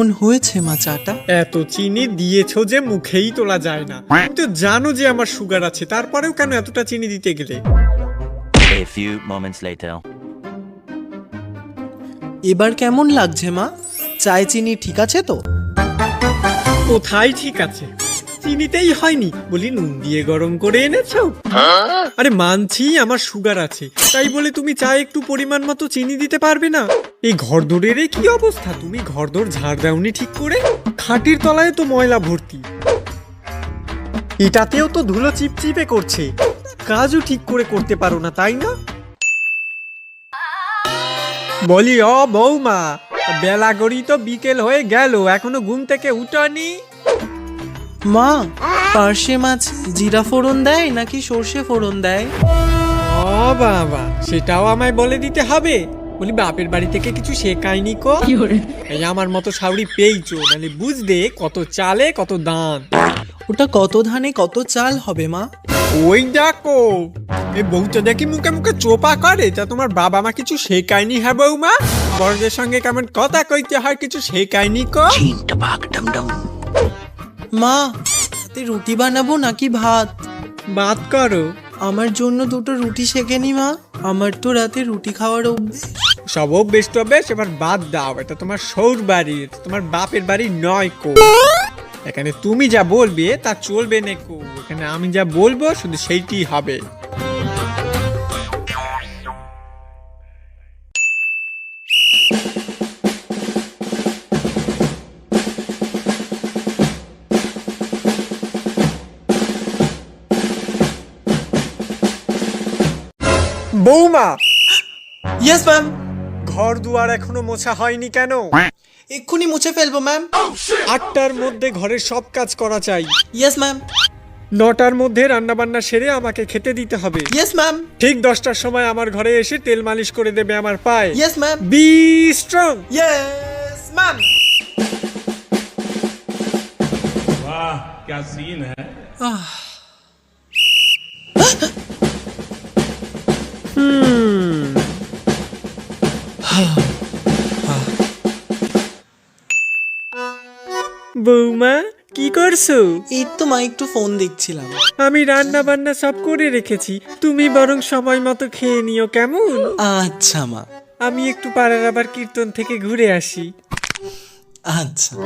কেমন হয়েছে মা চাটা এত চিনি দিয়েছ যে মুখেই তোলা যায় না। তুমি তো জানো যে আমার সুগার আছে তারপরেও কেন এতটা চিনি দিতে গেলে? A few moments later. এবার কেমন লাগছে মা? চায় চিনি ঠিক আছে তো? কোথায় ঠিক আছে? চিনিতেই হয়নি। বলি নুন দিয়ে গরম করে এনেছো? আরে মানছি আমার সুগার আছে। তাই বলে তুমি চায়ে একটু পরিমাণ মতো চিনি দিতে পারবে না? এই ঘরদোরের এ কি অবস্থা? তুমি ঘর ঘরদোর ঝাড় দাওনি ঠিক করে? খাটির তলায় তো ময়লা ভর্তি। এটাতেও তো ধুলো চিপচিপে করছে। কাজও ঠিক করে করতে পারো না তাই না? বলি ও বৌমা বেলা গড়ি তো বিকেল হয়ে গেল এখনও ঘুম থেকে উঠানি? মা পার্শে মাছ জিরা ফোড়ন দেয় নাকি সর্ষে ফোড়ন দেয়? ও বাবা সেটাও আমায় বলে দিতে হবে। বলি বাপের বাড়ি থেকে কিছু শেখায়নি কো? এই আমার মতো সাউরি পেয়েছ মানে বুঝতে কত চালে কত দান। ওটা কত ধানে কত চাল হবে মা? ওই দেখো এই বউটা দেখি মুখে মুখে চোপা করে তা তোমার বাবা মা কিছু শেখায়নি হ্যাঁ বৌমা বড়দের সঙ্গে কেমন কথা কইতে হয় কিছু শেখায়নি কো? মা রাতে রুটি বানাবো নাকি ভাত? ভাত করো। আমার জন্য দুটো রুটি সেকে নি মা? আমার তো রাতে রুটি খাওয়ার অভ্যেস। সব অভ্যেস টভ্যেস এবার বাদ দাও এটা তোমার সৌর বাড়ি এটা তোমার বাপের বাড়ি নয় কো। এখানে তুমি যা বলবে তা চলবে না কো। এখানে আমি যা বলব শুধু সেইটি হবে। বৌমা! ইয়েস ম্যাম ঘর দুয়ার এখনো মোছা হয়নি কেন এক্ষুনি মুছে ফেলবো ম্যাম আটটার মধ্যে ঘরের সব কাজ করা চাই ইয়েস ম্যাম নটার মধ্যে রান্না বান্না সেরে আমাকে খেতে দিতে হবে ইয়েস ম্যাম ঠিক দশটার সময় আমার ঘরে এসে তেল মালিশ করে দেবে আমার পায়ে yes ma'am be strong yes ma'am वाह क्या सीन है বৌমা কি করছ? এই তো মা একটু ফোন দেখছিলাম। আমি রান্না বান্না সব করে রেখেছি। তুমি বরং সময় মতো খেয়ে নিও কেমন? আচ্ছা মা। আমি একটু পাড়ার আবার কীর্তন থেকে ঘুরে আসি। আচ্ছা।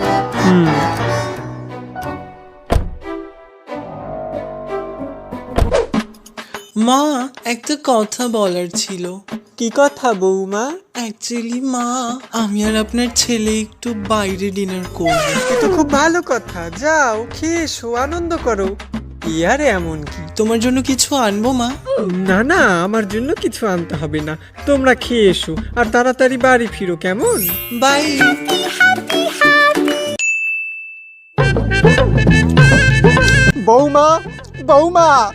মা একটা কথা বলার ছিল। কি কথা বৌমা? অ্যাকচুয়ালি মা আমি আর আপনার ছেলে একটু বাইরে ডিনার করব। এ তো খুব ভালো কথা। যাও খেয়ে এসো আনন্দ করো। আর এমন কি? তোমার জন্য কিছু আনব মা? না না আমার জন্য কিছু আনতে হবে না। তোমরা খেয়ে এসো আর তাড়াতাড়ি বাড়ি ফিরো কেমন? বাই বৌমা বৌমা!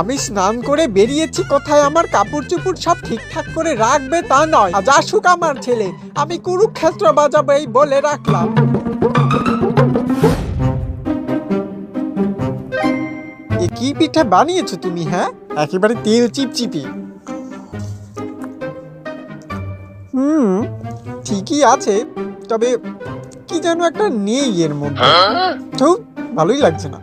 আমি স্নান করে বেরিয়েছি কোথায় আমার কাপড় চুপুর সব ঠিকঠাক করে রাখবে তা নয়। আজ আসুক আমার ছেলে আমি কুরুক্ষেত্র বাজাবো এই বলে রাখলাম। এ কি পিঠা বানিয়েছো তুমি হ্যাঁ? একেবারে তেল চিপচিপি। হুম ঠিকই আছে তবে কি যেন একটা নেই এর মধ্যে। তো ভালোই লাগছে না।